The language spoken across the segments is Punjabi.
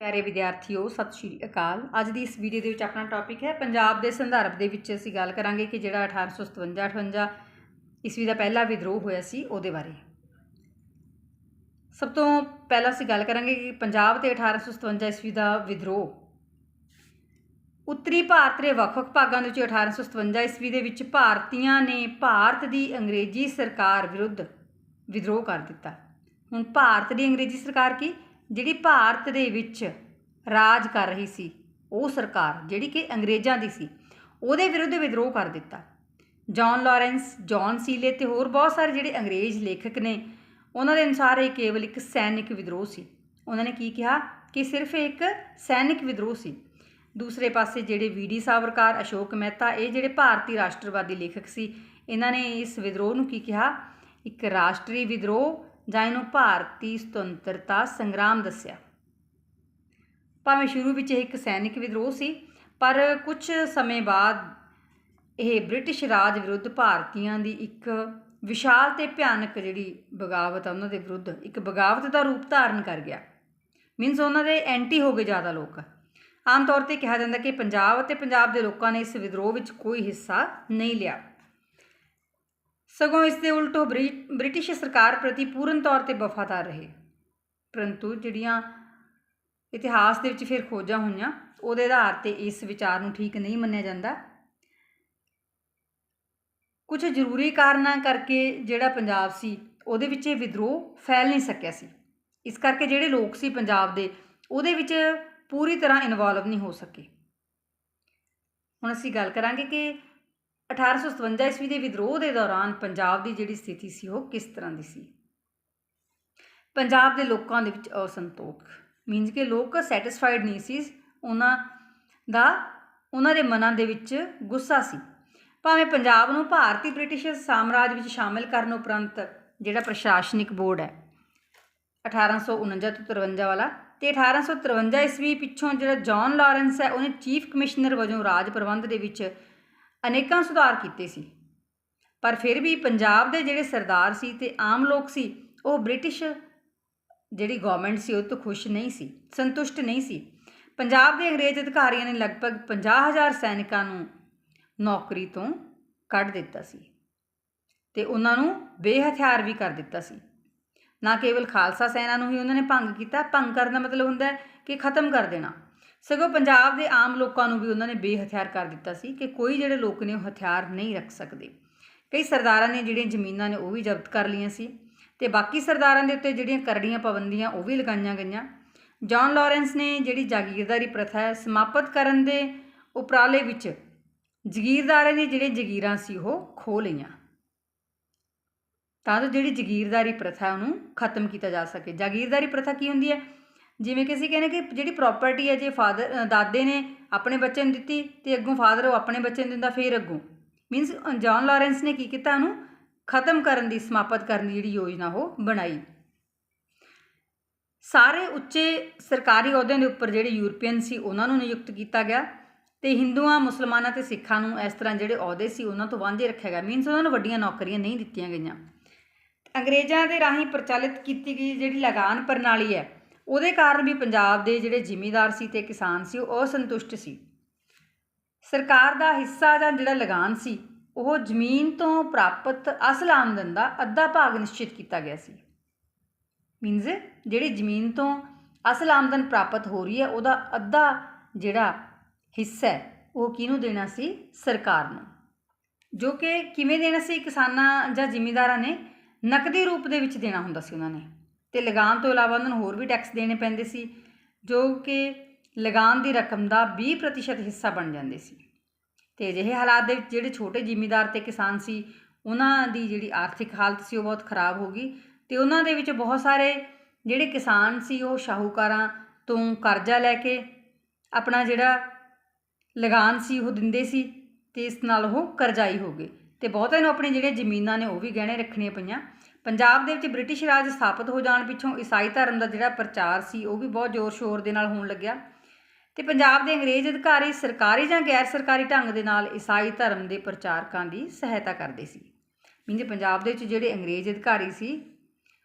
ਪਿਆਰੇ ਵਿਦਿਆਰਥੀਓ, ਸਤਿ ਸ਼੍ਰੀ ਅਕਾਲ। ਅੱਜ ਦੀ ਇਸ ਵੀਡੀਓ ਦੇ ਵਿੱਚ ਆਪਣਾ ਟੌਪਿਕ ਹੈ ਪੰਜਾਬ ਦੇ ਸੰਦਰਭ ਦੇ ਵਿੱਚ ਅਸੀਂ ਗੱਲ ਕਰਾਂਗੇ ਕਿ ਜਿਹੜਾ 1857 58 ਈਸਵੀ ਦਾ ਪਹਿਲਾ ਵਿਦਰੋਹ ਹੋਇਆ ਸੀ, ਉਹਦੇ ਬਾਰੇ। ਸਭ ਤੋਂ ਪਹਿਲਾਂ ਅਸੀਂ ਗੱਲ ਕਰਾਂਗੇ ਕਿ ਪੰਜਾਬ ਤੇ 1857 ਈਸਵੀ ਦਾ ਵਿਦਰੋਹ, ਉੱਤਰੀ ਭਾਰਤ ਦੇ ਵੱਖ-ਵੱਖ ਭਾਗਾਂ ਦੇ ਵਿੱਚ 1857 ਈਸਵੀ ਦੇ ਵਿੱਚ ਭਾਰਤੀਆਂ ਨੇ ਭਾਰਤ ਦੀ ਅੰਗਰੇਜ਼ੀ ਸਰਕਾਰ ਵਿਰੁੱਧ ਵਿਦਰੋਹ ਕਰ ਦਿੱਤਾ। ਹੁਣ ਭਾਰਤ ਦੀ ਅੰਗਰੇਜ਼ੀ ਸਰਕਾਰ ਕੀ? ਜਿਹੜੀ ਭਾਰਤ ਦੇ ਵਿੱਚ ਰਾਜ ਕਰ ਰਹੀ ਸੀ, ਉਹ ਸਰਕਾਰ, ਜਿਹੜੀ ਕਿ ਅੰਗਰੇਜ਼ਾਂ ਦੀ ਸੀ, ਉਹਦੇ ਵਿਰੁੱਧ ਵਿਦਰੋਹ ਕਰ ਦਿੱਤਾ। ਜੌਨ ਲਾਰੈਂਸ ਜੌਨ ਸੀਲੇ ਤੇ ਹੋਰ ਬਹੁਤ ਸਾਰੇ ਜਿਹੜੇ ਅੰਗਰੇਜ਼ ਲੇਖਕ ਨੇ, ਉਹਨਾਂ ਦੇ ਅਨੁਸਾਰ ਇਹ ਕੇਵਲ ਇੱਕ ਸੈਨਿਕ ਵਿਦਰੋਹ ਸੀ। ਉਹਨਾਂ ਨੇ ਕੀ ਕਿਹਾ ਕਿ ਸਿਰਫ ਇੱਕ ਸੈਨਿਕ ਵਿਦਰੋਹ ਸੀ। ਦੂਸਰੇ ਪਾਸੇ ਜਿਹੜੇ ਵੀਡੀ ਸਾਵਰਕਾਰ, ਅਸ਼ੋਕ ਮਹਿਤਾ, ਇਹ ਜਿਹੜੇ ਭਾਰਤੀ ਰਾਸ਼ਟਰਵਾਦੀ ਲੇਖਕ ਸੀ, ਇਹਨਾਂ ਨੇ ਇਸ ਵਿਦਰੋਹ ਨੂੰ ਕੀ ਕਿਹਾ? ਇੱਕ ਰਾਸ਼ਟਰੀ ਵਿਦਰੋਹ ਜਾਂ ਇਹਨੂੰ ਭਾਰਤੀ ਸੁਤੰਤਰਤਾ ਸੰਗਰਾਮ ਦੱਸਿਆ। ਭਾਵੇਂ ਸ਼ੁਰੂ ਵਿੱਚ ਇਹ ਇੱਕ ਸੈਨਿਕ ਵਿਦਰੋਹ ਸੀ, ਪਰ ਕੁਝ ਸਮੇਂ ਬਾਅਦ ਇਹ ਬ੍ਰਿਟਿਸ਼ ਰਾਜ ਵਿਰੁੱਧ ਭਾਰਤੀਆਂ ਦੀ ਇੱਕ ਵਿਸ਼ਾਲ ਤੇ ਭਿਆਨਕ ਜਿਹੜੀ ਬਗਾਵਤ ਆ, ਉਹਨਾਂ ਦੇ ਵਿਰੁੱਧ ਇੱਕ ਬਗਾਵਤ ਦਾ ਰੂਪ ਧਾਰਨ ਕਰ ਗਿਆ। ਮੀਨਸ ਉਹਨਾਂ ਦੇ ਐਂਟੀ ਹੋ ਗਏ ਜ਼ਿਆਦਾ ਲੋਕ। ਆਮ ਤੌਰ ਤੇ ਕਿਹਾ ਜਾਂਦਾ ਕਿ ਪੰਜਾਬ ਅਤੇ ਪੰਜਾਬ ਦੇ ਲੋਕਾਂ ਨੇ ਇਸ ਵਿਦਰੋਹ ਵਿੱਚ ਕੋਈ ਹਿੱਸਾ ਨਹੀਂ ਲਿਆ। ਸਗੋਂ ਇਸ ਦੇ ਉਲਟ ਉਹ ਬ੍ਰਿ- ਬ੍ਰਿਟਿਸ਼ ਸਰਕਾਰ ਪ੍ਰਤੀ ਪੂਰਨ ਤੌਰ ਤੇ ਵਫਾਦਾਰ ਰਹੇ। ਪਰੰਤੂ ਜਿਹੜੀਆਂ ਇਤਿਹਾਸ ਦੇ ਵਿੱਚ ਫਿਰ ਖੋਜਾਂ ਹੋਈਆਂ, ਉਹਦੇ ਆਧਾਰ ਤੇ ਇਸ ਵਿਚਾਰ ਨੂੰ ਠੀਕ ਨਹੀਂ ਮੰਨਿਆ ਜਾਂਦਾ। ਕੁਝ ਜ਼ਰੂਰੀ ਕਾਰਨਾਂ ਕਰਕੇ ਜਿਹੜਾ ਪੰਜਾਬ ਸੀ, ਉਹਦੇ ਵਿੱਚ ਇਹ ਵਿਦਰੋਹ ਫੈਲ ਨਹੀਂ ਸਕਿਆ ਸੀ। ਇਸ ਕਰਕੇ ਜਿਹੜੇ ਲੋਕ ਸੀ ਪੰਜਾਬ ਦੇ, ਉਹਦੇ ਵਿੱਚ ਪੂਰੀ ਤਰ੍ਹਾਂ ਇਨਵੋਲਵ ਨਹੀਂ ਹੋ ਸਕੇ। ਹੁਣ ਅਸੀਂ ਗੱਲ ਕਰਾਂਗੇ ਕਿ 1857 ਈਸਵੀ ਦੇ ਵਿਦਰੋਹ ਦੇ ਦੌਰਾਨ ਪੰਜਾਬ ਦੀ ਜਿਹੜੀ ਸਥਿਤੀ ਸੀ, ਉਹ ਕਿਸ ਤਰ੍ਹਾਂ ਦੀ ਸੀ? ਪੰਜਾਬ ਦੇ ਲੋਕਾਂ ਦੇ ਵਿੱਚ ਅਸੰਤੋਖ। ਮੀਨਸ ਕਿ ਲੋਕ ਸੈਟੀਸਫਾਈਡ ਨਹੀਂ ਸੀ, ਉਹਨਾਂ ਦਾ, ਉਹਨਾਂ ਦੇ ਮਨਾਂ ਦੇ ਵਿੱਚ ਗੁੱਸਾ ਸੀ। ਭਾਵੇਂ ਪੰਜਾਬ ਨੂੰ ਭਾਰਤੀ ਬ੍ਰਿਟਿਸ਼ ਸਾਮਰਾਜ ਵਿੱਚ ਸ਼ਾਮਿਲ ਕਰਨ ਉਪਰੰਤ ਜਿਹੜਾ ਪ੍ਰਸ਼ਾਸਨਿਕ ਬੋਰਡ ਹੈ 1849 ਤੋਂ 53 ਵਾਲਾ, ਤੇ 1853 ਈਸਵੀ ਪਿੱਛੋਂ ਜਿਹੜਾ ਜੌਨ ਲਾਰੈਂਸ ਹੈ, ਉਹਨੇ ਚੀਫ ਕਮਿਸ਼ਨਰ ਵਜੋਂ ਰਾਜ ਪ੍ਰਬੰਧ ਦੇ ਵਿੱਚ ਅਨੇਕਾਂ ਸੁਧਾਰ ਕੀਤੇ ਸੀ। ਪਰ ਫਿਰ ਵੀ ਪੰਜਾਬ ਦੇ ਜਿਹੜੇ ਸਰਦਾਰ ਸੀ ਤੇ ਆਮ ਲੋਕ ਸੀ, ਉਹ ਬ੍ਰਿਟਿਸ਼ ਜਿਹੜੀ ਗਵਰਨਮੈਂਟ ਸੀ, ਉਹ ਤੋਂ ਖੁਸ਼ ਨਹੀਂ ਸੀ, ਸੰਤੁਸ਼ਟ ਨਹੀਂ ਸੀ। ਪੰਜਾਬ ਦੇ ਅੰਗਰੇਜ਼ ਅਧਿਕਾਰੀਆਂ ਨੇ ਲਗਭਗ 50000 ਸੈਨਿਕਾਂ ਨੂੰ ਨੌਕਰੀ ਤੋਂ ਕੱਢ ਦਿੱਤਾ ਸੀ ਤੇ ਉਹਨਾਂ ਨੂੰ ਬੇਹਥਿਆਰ ਵੀ ਕਰ ਦਿੱਤਾ ਸੀ। ਨਾ ਕੇਵਲ ਖਾਲਸਾ ਸੈਨਾ ਨੂੰ ਹੀ ਉਹਨਾਂ ਨੇ ਭੰਗ ਕੀਤਾ, ਭੰਗ ਕਰਨ ਦਾ ਮਤਲਬ ਹੁੰਦਾ ਹੈ ਕਿ ਖਤਮ ਕਰ ਦੇਣਾ। ਸਗੋਂ ਪੰਜਾਬ ਦੇ ਆਮ ਲੋਕਾਂ ਨੂੰ ਵੀ ਉਹਨਾਂ ਨੇ ਬੇਹਥਿਆਰ ਕਰ ਦਿੱਤਾ ਸੀ ਕਿ ਕੋਈ ਜਿਹੜੇ ਲੋਕ ਨੇ ਉਹ ਹਥਿਆਰ ਨਹੀਂ ਰੱਖ ਸਕਦੇ। ਕਈ ਸਰਦਾਰਾਂ ਨੇ ਜਿਹੜੀਆਂ ਜ਼ਮੀਨਾਂ ਨੇ ਉਹ ਵੀ ਜ਼ਬਤ ਕਰ ਲਈਆਂ ਸੀ ਤੇ ਬਾਕੀ ਸਰਦਾਰਾਂ ਦੇ ਉੱਤੇ ਜਿਹੜੀਆਂ ਕਰੜੀਆਂ ਪਾਬੰਦੀਆਂ ਉਹ ਵੀ ਲਗਾਈਆਂ ਗਈਆਂ। ਜੌਨ ਲਾਰੈਂਸ ਨੇ ਜਿਹੜੀ ਜਾਗੀਰਦਾਰੀ ਪ੍ਰਥਾ ਸਮਾਪਤ ਕਰਨ ਦੇ ਉਪਰਾਲੇ ਵਿੱਚ ਜ਼ਗੀਰਦਾਰਾਂ ਦੀ ਜਿਹੜੇ ਜ਼ਗੀਰਾਂ ਸੀ ਉਹ ਖੋਹ ਲਈਆਂ। ਤਾਂ ਜੋ ਜਿਹੜੀ ਜ਼ਗੀਰਦਾਰੀ ਪ੍ਰਥਾ ਉਹਨੂੰ ਖਤਮ ਕੀਤਾ ਜਾ ਸਕੇ। ਜਾਗੀਰਦਾਰੀ ਪ੍ਰਥਾ ਕੀ ਹੁੰਦੀ ਹੈ? ਜਿਵੇਂ ਕਿ ਅਸੀਂ ਕਹਿੰਦੇ ਕਿ ਜਿਹੜੀ ਪ੍ਰੋਪਰਟੀ ਹੈ, ਜੇ ਫਾਦਰ ਦਾਦੇ ਨੇ ਆਪਣੇ ਬੱਚੇ ਨੂੰ ਦਿੱਤੀ ਅਤੇ ਅੱਗੋਂ ਫਾਦਰ ਉਹ ਆਪਣੇ ਬੱਚੇ ਨੂੰ ਦਿੰਦਾ, ਫਿਰ ਅੱਗੋਂ। ਮੀਨਸ ਜੌਨ ਲਾਰੈਂਸ ਨੇ ਕੀ ਕੀਤਾ ਉਹਨੂੰ? ਖਤਮ ਕਰਨ ਦੀ, ਸਮਾਪਤ ਕਰਨ ਦੀ ਜਿਹੜੀ ਯੋਜਨਾ ਉਹ ਬਣਾਈ। ਸਾਰੇ ਉੱਚੇ ਸਰਕਾਰੀ ਅਹੁਦਿਆਂ ਦੇ ਉੱਪਰ ਜਿਹੜੇ ਯੂਰਪੀਅਨ ਸੀ, ਉਹਨਾਂ ਨੂੰ ਨਿਯੁਕਤ ਕੀਤਾ ਗਿਆ ਤੇ ਹਿੰਦੂਆਂ, ਮੁਸਲਮਾਨਾਂ ਤੇ ਸਿੱਖਾਂ ਨੂੰ ਇਸ ਤਰ੍ਹਾਂ ਜਿਹੜੇ ਅਹੁਦੇ ਸੀ, ਉਹਨਾਂ ਤੋਂ ਵਾਂਝੇ ਰੱਖਿਆ ਗਿਆ। ਮੀਨਸ ਉਹਨਾਂ ਨੂੰ ਵੱਡੀਆਂ ਨੌਕਰੀਆਂ ਨਹੀਂ ਦਿੱਤੀਆਂ ਗਈਆਂ। ਅੰਗਰੇਜ਼ਾਂ ਦੇ ਰਾਹੀਂ ਪ੍ਰਚਲਿਤ ਕੀਤੀ ਗਈ ਜਿਹੜੀ ਲਗਾਨ ਪ੍ਰਣਾਲੀ ਹੈ ਉਹਦੇ ਕਾਰਨ ਵੀ ਪੰਜਾਬ ਦੇ ਜਿਹੜੇ ਜ਼ਿਮੀਂਦਾਰ ਸੀ ਤੇ ਕਿਸਾਨ ਸੀ, ਉਹ ਅਸੰਤੁਸ਼ਟ ਸੀ। ਸਰਕਾਰ ਦਾ ਹਿੱਸਾ ਜਾਂ ਜਿਹੜਾ ਲਗਾਨ ਸੀ, ਉਹ ਜ਼ਮੀਨ ਤੋਂ ਪ੍ਰਾਪਤ ਅਸਲ ਆਮਦਨ ਦਾ ਅੱਧਾ ਭਾਗ ਨਿਸ਼ਚਿਤ ਕੀਤਾ ਗਿਆ ਸੀ। ਮੀਨਜ਼ ਜਿਹੜੀ ਜ਼ਮੀਨ ਤੋਂ ਅਸਲ ਆਮਦਨ ਪ੍ਰਾਪਤ ਹੋ ਰਹੀ ਹੈ, ਉਹਦਾ ਅੱਧਾ ਜਿਹੜਾ ਹਿੱਸਾ ਹੈ, ਉਹ ਕਿਹਨੂੰ ਦੇਣਾ ਸੀ? ਸਰਕਾਰ ਨੂੰ। ਜੋ ਕਿ ਕਿਵੇਂ ਦੇਣਾ ਸੀ ਕਿਸਾਨਾਂ ਜਾਂ ਜ਼ਿਮੀਂਦਾਰਾਂ ਨੇ? ਨਕਦੀ ਰੂਪ ਦੇ ਵਿੱਚ ਦੇਣਾ ਹੁੰਦਾ ਸੀ ਉਹਨਾਂ ਨੇ। ਤੇ ਲਗਾਨ ਤੋਂ ਇਲਾਵਾ ਉਹਨਾਂ ਨੂੰ ਹੋਰ ਵੀ ਟੈਕਸ ਦੇਣੇ ਪੈਂਦੇ ਸੀ, ਜੋ ਕਿ ਲਗਾਨ ਦੀ ਰਕਮ ਦਾ 20% ਹਿੱਸਾ ਬਣ ਜਾਂਦੇ ਸੀ। ਤੇ ਅਜਿਹੇ ਹਾਲਾਤ ਦੇ ਵਿੱਚ ਜਿਹੜੇ ਛੋਟੇ ਜ਼ਿਮੀਂਦਾਰ ਤੇ ਕਿਸਾਨ ਸੀ, ਉਹਨਾਂ ਦੀ ਜਿਹੜੀ ਆਰਥਿਕ ਹਾਲਤ ਸੀ ਉਹ ਬਹੁਤ ਖਰਾਬ ਹੋ ਗਈ ਤੇ ਉਹਨਾਂ ਦੇ ਵਿੱਚ ਬਹੁਤ ਸਾਰੇ ਜਿਹੜੇ ਕਿਸਾਨ ਸੀ ਉਹ ਸ਼ਾਹੂਕਾਰਾਂ ਤੋਂ ਕਰਜ਼ਾ ਲੈ ਕੇ ਆਪਣਾ ਜਿਹੜਾ ਲਗਾਨ ਸੀ ਉਹ ਦਿੰਦੇ ਸੀ ਤੇ ਇਸ ਨਾਲ ਉਹ ਕਰਜ਼ਾਈ ਹੋ ਗਏ ਤੇ ਬਹੁਤਿਆਂ ਨੂੰ ਆਪਣੇ ਜਿਹੜੇ ਜ਼ਮੀਨਾਂ ਨੇ ਉਹ ਵੀ ਗਹਿਣੇ ਰੱਖਣੀਆਂ ਪਈਆਂ। ਪੰਜਾਬ ਦੇ ਵਿੱਚ ਬ੍ਰਿਟਿਸ਼ ਰਾਜ ਸਥਾਪਿਤ ਹੋ ਜਾਣ ਪਿੱਛੋਂ ਈਸਾਈ ਧਰਮ ਦਾ ਜਿਹੜਾ ਪ੍ਰਚਾਰ ਸੀ, ਉਹ ਵੀ ਬਹੁਤ ਜ਼ੋਰ ਸ਼ੋਰ ਦੇ ਨਾਲ ਹੋਣ ਲੱਗਿਆ। ਤੇ ਪੰਜਾਬ ਦੇ ਅੰਗਰੇਜ਼ ਅਧਿਕਾਰੀ ਸਰਕਾਰੀ ਜਾਂ ਗੈਰ ਸਰਕਾਰੀ ਢੰਗ ਦੇ ਨਾਲ ਈਸਾਈ ਧਰਮ ਦੇ ਪ੍ਰਚਾਰਕਾਂ ਦੀ ਸਹਾਇਤਾ ਕਰਦੇ ਸੀ। ਮੀਨਜ਼ ਪੰਜਾਬ ਦੇ ਵਿੱਚ ਜਿਹੜੇ ਅੰਗਰੇਜ਼ ਅਧਿਕਾਰੀ ਸੀ,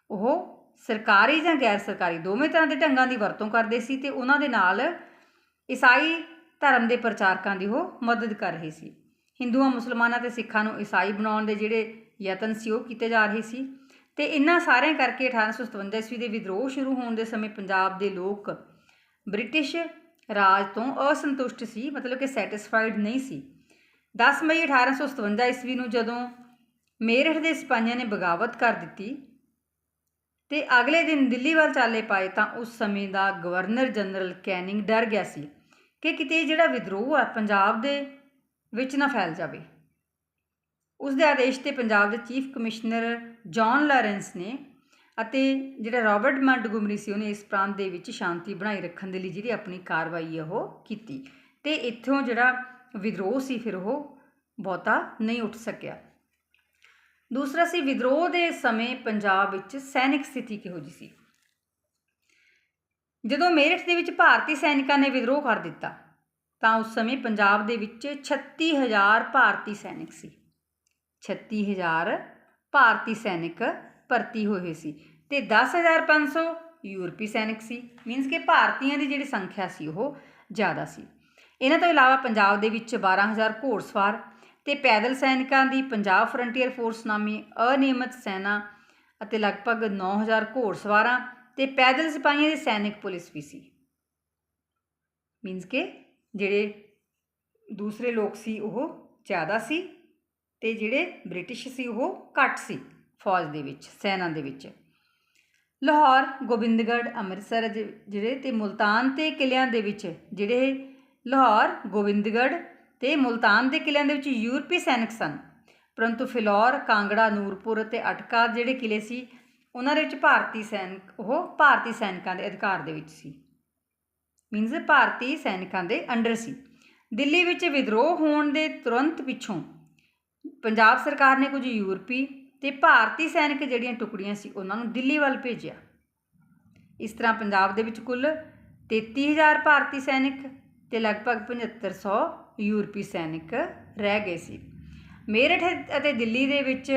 ਉਹ ਸਰਕਾਰੀ ਜਾਂ ਗੈਰ ਸਰਕਾਰੀ ਦੋਵੇਂ ਤਰ੍ਹਾਂ ਦੇ ਢੰਗਾਂ ਦੀ ਵਰਤੋਂ ਕਰਦੇ ਸੀ ਤੇ ਉਹਨਾਂ ਦੇ ਨਾਲ ਈਸਾਈ ਧਰਮ ਦੇ ਪ੍ਰਚਾਰਕਾਂ ਦੀ ਉਹ ਮਦਦ ਕਰ ਰਹੇ ਸੀ। ਹਿੰਦੂਆਂ, ਮੁਸਲਮਾਨਾਂ ਤੇ ਸਿੱਖਾਂ ਨੂੰ ਈਸਾਈ ਬਣਾਉਣ ਦੇ ਜਿਹੜੇ ਯਤਨ ਸੀ, ਉਹ ਕੀਤੇ ਜਾ ਰਹੇ ਸੀ। ਤੇ ਇਹਨਾਂ ਸਾਰਿਆਂ ਕਰਕੇ 1857 ਈਸਵੀ ਦੇ ਵਿਦਰੋਹ ਸ਼ੁਰੂ ਹੋਣ ਦੇ ਸਮੇਂ ਪੰਜਾਬ ਦੇ ਲੋਕ ਬ੍ਰਿਟਿਸ਼ ਰਾਜ ਤੋਂ ਅਸੰਤੁਸ਼ਟ ਸੀ, ਮਤਲਬ ਕਿ ਸੈਟੀਸਫਾਈਡ ਨਹੀਂ ਸੀ। 10 ਮਈ 1857 ਈਸਵੀ ਨੂੰ ਜਦੋਂ ਮੇਰਠ ਦੇ ਸਿਪਾਹੀਆਂ ਨੇ ਬਗਾਵਤ ਕਰ ਦਿੱਤੀ ਤੇ ਅਗਲੇ ਦਿਨ ਦਿੱਲੀ ਵੱਲ ਚਾਲੇ ਪਾਏ ਤਾਂ ਉਸ ਸਮੇਂ ਦਾ ਗਵਰਨਰ ਜਨਰਲ ਕੈਨਿੰਗ ਡਰ ਗਿਆ ਸੀ ਕਿ ਕਿਤੇ ਜਿਹੜਾ ਵਿਦਰੋਹ ਆ ਪੰਜਾਬ ਦੇ ਵਿੱਚ ਨਾ ਫੈਲ ਜਾਵੇ। ਉਸ ਦੇ ਆਦੇਸ਼ ਤੇ ਪੰਜਾਬ ਦੇ ਚੀਫ ਕਮਿਸ਼ਨਰ ਜੌਨ ਲਾਰੈਂਸ ਨੇ ਅਤੇ ਜਿਹੜਾ ਰਾਬਰਟ ਮੰਟਗੋਮਰੀ ਸੀ, ਉਹਨੇ ਇਸ ਪ੍ਰਾਂਤ ਦੇ ਵਿੱਚ ਸ਼ਾਂਤੀ ਬਣਾਈ ਰੱਖਣ ਦੇ ਲਈ ਜਿਹੜੀ ਆਪਣੀ ਕਾਰਵਾਈ ਹੈ ਉਹ ਕੀਤੀ। ਤੇ ਇੱਥੋਂ ਜਿਹੜਾ ਵਿਦਰੋਹ ਸੀ, ਫਿਰ ਉਹ ਬਹੁਤਾ ਨਹੀਂ ਉੱਠ ਸਕਿਆ। ਦੂਸਰਾ ਸੀ, ਵਿਦਰੋਹ ਦੇ ਸਮੇਂ ਪੰਜਾਬ ਵਿੱਚ ਸੈਨਿਕ ਸਥਿਤੀ ਕਿਹੋ ਜਿਹੀ ਸੀ? ਜਦੋਂ ਮੇਰਠ ਦੇ ਵਿੱਚ ਭਾਰਤੀ ਸੈਨਿਕਾਂ ਨੇ ਵਿਦਰੋਹ ਕਰ ਦਿੱਤਾ, ਤਾਂ ਉਸ ਸਮੇਂ ਪੰਜਾਬ ਦੇ ਵਿੱਚ 36000 ਭਾਰਤੀ ਸੈਨਿਕ ਸੀ। 36000 ਭਾਰਤੀ ਸੈਨਿਕ ਭਰਤੀ ਹੋਏ ਹੋਏ ਸੀ ਤੇ 10500 ਯੂਰਪੀ ਸੈਨਿਕ ਸੀ। ਮੀਨਸ ਕਿ ਭਾਰਤੀਆਂ ਦੀ ਜਿਹੜੀ ਸੰਖਿਆ ਸੀ ਉਹ ਜ਼ਿਆਦਾ ਸੀ। ਇਹਨਾਂ ਤੋਂ ਇਲਾਵਾ ਪੰਜਾਬ ਦੇ ਵਿੱਚ 12000 ਘੋੜਸਵਾਰ ਤੇ ਪੈਦਲ ਸੈਨਿਕਾਂ ਦੀ ਪੰਜਾਬ ਫਰੰਟੀਅਰ ਫੋਰਸ ਨਾਮੀ ਅਨਿਯਮਿਤ ਸੈਨਾ ਅਤੇ ਲਗਭਗ 9000 ਘੋੜਸਵਾਰਾਂ ਤੇ ਪੈਦਲ ਸਿਪਾਹੀਆਂ ਦੀ ਸੈਨਿਕ ਪੁਲਿਸ ਵੀ ਸੀ। ਮੀਨਸ ਕਿ ਜਿਹੜੇ ਦੂਸਰੇ ਲੋਕ ਸੀ ਉਹ ਜ਼ਿਆਦਾ ਸੀ ਤੇ ਜਿਹੜੇ ਬ੍ਰਿਟਿਸ਼ ਸੀ ਉਹ ਘੱਟ ਸੀ ਫੌਜ ਦੇ ਵਿੱਚ, ਸੈਨਾ ਦੇ ਵਿੱਚ। ਲਾਹੌਰ, ਗੋਬਿੰਦਗੜ੍ਹ, ਅੰਮ੍ਰਿਤਸਰ ਜ- ਜਿਹੜੇ ਤੇ ਮੁਲਤਾਨ ਤੇ ਕਿਲਿਆਂ ਦੇ ਵਿੱਚ, ਜਿਹੜੇ ਲਾਹੌਰ, ਗੋਬਿੰਦਗੜ੍ਹ ਤੇ ਮੁਲਤਾਨ ਦੇ ਕਿਲਿਆਂ ਦੇ ਵਿੱਚ ਯੂਰਪੀ ਸੈਨਿਕ ਸਨ। ਪਰੰਤੂ ਫਿਲੌਰ, ਕਾਂਗੜਾ, ਨੂਰਪੁਰ ਤੇ ਅਟਕਾ ਜਿਹੜੇ ਕਿਲੇ ਸੀ, ਉਹਨਾਂ ਦੇ ਵਿੱਚ ਭਾਰਤੀ ਸੈਨਿਕ, ਉਹ ਭਾਰਤੀ ਸੈਨਿਕਾਂ ਦੇ ਅਧਿਕਾਰ ਦੇ ਵਿੱਚ ਸੀ। ਮੀਨਸ ਭਾਰਤੀ ਸੈਨਿਕਾਂ ਦੇ ਅੰਡਰ ਸੀ। ਦਿੱਲੀ ਵਿੱਚ ਵਿਦਰੋਹ ਹੋਣ ਦੇ ਤੁਰੰਤ ਪਿੱਛੋਂ ਪੰਜਾਬ ਸਰਕਾਰ ਨੇ ਕੁਝ ਯੂਰਪੀ ਤੇ ਭਾਰਤੀ ਸੈਨਿਕ ਜਿਹੜੀਆਂ ਟੁਕੜੀਆਂ ਸੀ ਉਹਨਾਂ ਨੂੰ ਦਿੱਲੀ ਵੱਲ ਭੇਜਿਆ ਇਸ ਤਰ੍ਹਾਂ ਪੰਜਾਬ ਦੇ ਵਿੱਚ ਕੁੱਲ 33000 ਭਾਰਤੀ ਸੈਨਿਕ ਤੇ ਲਗਭਗ 7500 ਯੂਰਪੀ ਸੈਨਿਕ ਰਹਿ ਗਏ ਸੀ ਮੇਰਠ ਅਤੇ ਦਿੱਲੀ ਦੇ ਵਿੱਚ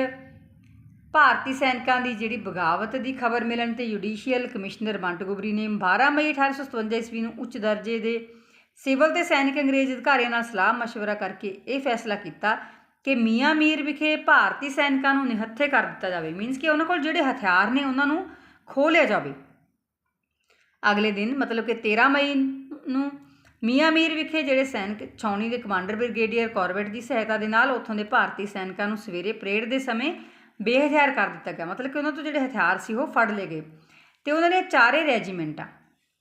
ਭਾਰਤੀ ਸੈਨਿਕਾਂ ਦੀ ਜਿਹੜੀ ਬਗਾਵਤ ਦੀ ਖਬਰ ਮਿਲਣ ਤੇ ਜੁਡੀਸ਼ੀਅਲ ਕਮਿਸ਼ਨਰ ਮੰਟਗੋਬਰੀ ਨੇ 12 ਮਈ 1857 ਈਸਵੀ ਨੂੰ ਉੱਚ ਦਰਜੇ ਦੇ ਸਿਵਲ ਤੇ ਸੈਨਿਕ ਅੰਗਰੇਜ਼ ਅਧਿਕਾਰੀਆਂ ਨਾਲ ਸਲਾਹ مشورہ ਕਰਕੇ ਇਹ ਫੈਸਲਾ ਕੀਤਾ ਕਿ ਮੀਆਂ ਮੀਰ ਵਿਖੇ ਭਾਰਤੀ ਸੈਨਿਕਾਂ ਨੂੰ ਨਿਹੱਥੇ ਕਰ ਦਿੱਤਾ ਜਾਵੇ। ਮੀਨਸ ਕਿ ਉਹਨਾਂ ਕੋਲ ਜਿਹੜੇ ਹਥਿਆਰ ਨੇ, ਉਹਨਾਂ ਨੂੰ ਖੋਹ ਲਿਆ ਜਾਵੇ। ਅਗਲੇ ਦਿਨ, ਮਤਲਬ ਕਿ 13 ਮਈ ਨੂੰ ਮੀਆਂ ਮੀਰ ਵਿਖੇ ਜਿਹੜੇ ਸੈਨਿਕ, ਛਾਉਣੀ ਦੇ ਕਮਾਂਡਰ ਬ੍ਰਿਗੇਡੀਅਰ ਕਾਰਬੇਟ ਦੀ ਸਹਾਇਤਾ ਦੇ ਨਾਲ ਉੱਥੋਂ ਦੇ ਭਾਰਤੀ ਸੈਨਿਕਾਂ ਨੂੰ ਸਵੇਰੇ ਪਰੇਡ ਦੇ ਸਮੇਂ ਬੇਹਥਿਆਰ ਕਰ ਦਿੱਤਾ ਗਿਆ। ਮਤਲਬ ਕਿ ਉਹਨਾਂ ਤੋਂ ਜਿਹੜੇ ਹਥਿਆਰ ਸੀ, ਉਹ ਫੜ ਲਏ ਗਏ। ਤੇ ਉਹਨਾਂ ਨੇ ਚਾਰੇ ਰੈਜੀਮੈਂਟਾਂ,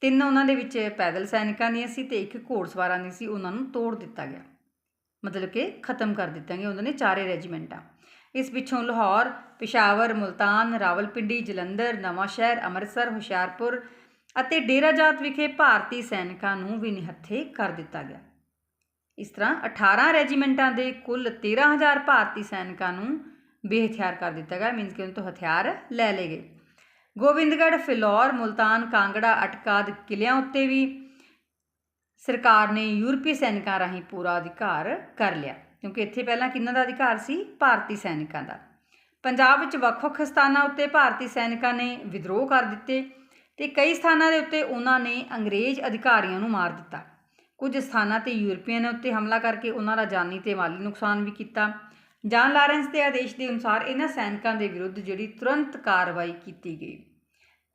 ਤਿੰਨ ਉਹਨਾਂ ਦੇ ਵਿੱਚ ਪੈਦਲ ਸੈਨਿਕਾਂ ਦੀਆਂ ਸੀ ਤੇ ਇੱਕ ਘੋੜਸਵਾਰਾਂ ਦੀ ਸੀ, ਉਹਨਾਂ ਨੂੰ ਤੋੜ ਦਿੱਤਾ ਗਿਆ। ਮਤਲਬ ਕਿ ਖਤਮ ਕਰ ਦਿੱਤਾ ਗਿਆ ਉਹਨਾਂ ਨੇ ਚਾਰੇ ਰੈਜੀਮੈਂਟਾਂ। ਇਸ ਪਿੱਛੋਂ ਲਾਹੌਰ, ਪਿਸ਼ਾਵਰ, ਮੁਲਤਾਨ, ਰਾਵਲਪਿੰਡੀ, ਜਲੰਧਰ ਨਵਾਂਸ਼ਹਿਰ ਅੰਮ੍ਰਿਤਸਰ, ਹੁਸ਼ਿਆਰਪੁਰ ਅਤੇ ਡੇਰਾਜਾਤ ਵਿਖੇ ਭਾਰਤੀ ਸੈਨਿਕਾਂ ਨੂੰ ਵੀ ਨਿਹੱਥੇ ਕਰ ਦਿੱਤਾ ਗਿਆ। ਇਸ ਤਰ੍ਹਾਂ 18 ਰੈਜੀਮੈਂਟਾਂ ਦੇ ਕੁੱਲ 13000 ਭਾਰਤੀ ਸੈਨਿਕਾਂ ਨੂੰ ਬੇਹਥਿਆਰ ਕਰ ਦਿੱਤਾ ਗਿਆ ਮੀਨਸ ਕਿ ਉਹਨਾਂ ਤੋਂ ਹਥਿਆਰ ਲੈ ਲਏ ਗਏ। ਗੋਬਿੰਦਗੜ੍ਹ, ਫਿਲੌਰ, ਮੁਲਤਾਨ, ਕਾਂਗੜਾ, ਅਟਕਾਦ ਕਿਲਿਆਂ ਉੱਤੇ ਵੀ ਸਰਕਾਰ ਨੇ ਯੂਰਪੀ ਸੈਨਿਕਾਂ ਰਾਹੀਂ ਪੂਰਾ ਅਧਿਕਾਰ ਕਰ ਲਿਆ, ਕਿਉਂਕਿ ਇੱਥੇ ਪਹਿਲਾਂ ਕਿਹਨਾਂ ਦਾ ਅਧਿਕਾਰ ਸੀ? ਭਾਰਤੀ ਸੈਨਿਕਾਂ ਦਾ। ਪੰਜਾਬ ਵਿੱਚ ਵੱਖ-ਵੱਖ ਸਥਾਨਾਂ ਉੱਤੇ ਭਾਰਤੀ ਸੈਨਿਕਾਂ ਨੇ ਵਿਦਰੋਹ ਕਰ ਦਿੱਤੇ ਤੇ ਕਈ ਸਥਾਨਾਂ ਦੇ ਉੱਤੇ ਉਹਨਾਂ ਨੇ ਅੰਗਰੇਜ਼ ਅਧਿਕਾਰੀਆਂ ਨੂੰ ਮਾਰ ਦਿੱਤਾ। ਕੁਝ ਸਥਾਨਾਂ ਤੇ ਯੂਰਪੀਅਨ ਉੱਤੇ ਹਮਲਾ ਕਰਕੇ ਉਹਨਾਂ ਦਾ ਜਾਨੀ ਤੇ ਮਾਲੀ ਨੁਕਸਾਨ ਵੀ ਕੀਤਾ। ਜਾਨ ਲਾਰੈਂਸ ਦੇ ਆਦੇਸ਼ ਦੇ ਅਨੁਸਾਰ ਇਹਨਾਂ ਸੈਨਿਕਾਂ ਦੇ ਵਿਰੁੱਧ ਜਿਹੜੀ ਤੁਰੰਤ ਕਾਰਵਾਈ ਕੀਤੀ ਗਈ।